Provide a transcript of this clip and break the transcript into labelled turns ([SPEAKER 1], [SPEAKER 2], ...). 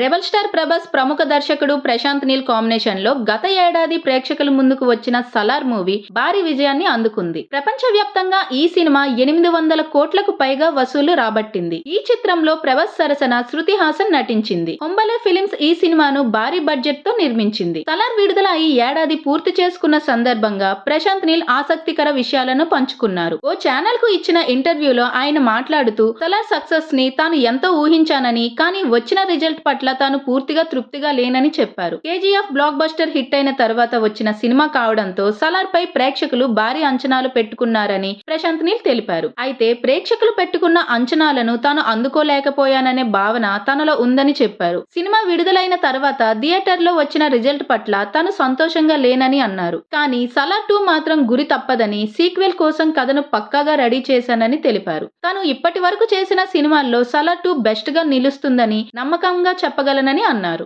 [SPEAKER 1] Rebel star Prabhas ప్రముఖ దర్శకుడు ప్రశాంత్ నీల్ కాంబినేషన్లో గత ఏడాది ప్రేక్షకుల ముందుకు వచ్చిన సలార్ మూవీ భారీ విజయాన్ని అందుకుంది. ప్రపంచవ్యాప్తంగా ఈ సినిమా ఎనిమిది వందల కోట్లకు పైగా వసూలు రాబట్టింది. ఈ చిత్రంలో ప్రభాస్ సరసన శృతి హాసన్ నటించింది. హొంబలే ఫిలిమ్స్ ఈ సినిమాను భారీ బడ్జెట్తో నిర్మించింది. సలార్ విడుదల ఈ ఏడాది పూర్తి చేసుకున్న సందర్భంగా ప్రశాంత్ నీల్ ఆసక్తికర విషయాలను పంచుకున్నారు. ఓ ఛానల్కు ఇచ్చిన ఇంటర్వ్యూలో ఆయన మాట్లాడుతూ సలార్ సక్సెస్ని తాను ఎంతో ఊహించానని కానీ వచ్చిన రిజల్ట్ పట్ల తాను పూర్తిగా తృప్తిగా లేనని చెప్పారు. కేజీఎఫ్ బ్లాక్ బస్టర్ హిట్ అయిన తర్వాత వచ్చిన సినిమా కావడంతో సలార్ పై ప్రేక్షకులు భారీ అంచనాలు పెట్టుకున్నారని ప్రశాంత్ నీల్ తెలిపారు. అయితే ప్రేక్షకులు పెట్టుకున్న అంచనాలను తాను అందుకోలేకపోయాననే భావన తనలో ఉందని చెప్పారు. సినిమా విడుదలైన తర్వాత థియేటర్లో వచ్చిన రిజల్ట్ పట్ల తాను సంతోషంగా లేనని అన్నారు. కానీ సలార్ టూ మాత్రం గురి తప్పదని సీక్వెల్ కోసం కథను పక్కాగా రెడీ చేశానని తెలిపారు. తాను ఇప్పటి వరకు చేసిన సినిమాల్లో సలార్ టూ బెస్ట్గా నిలుస్తుందని నమ్మకంగా చెప్పగలనని అన్నారు.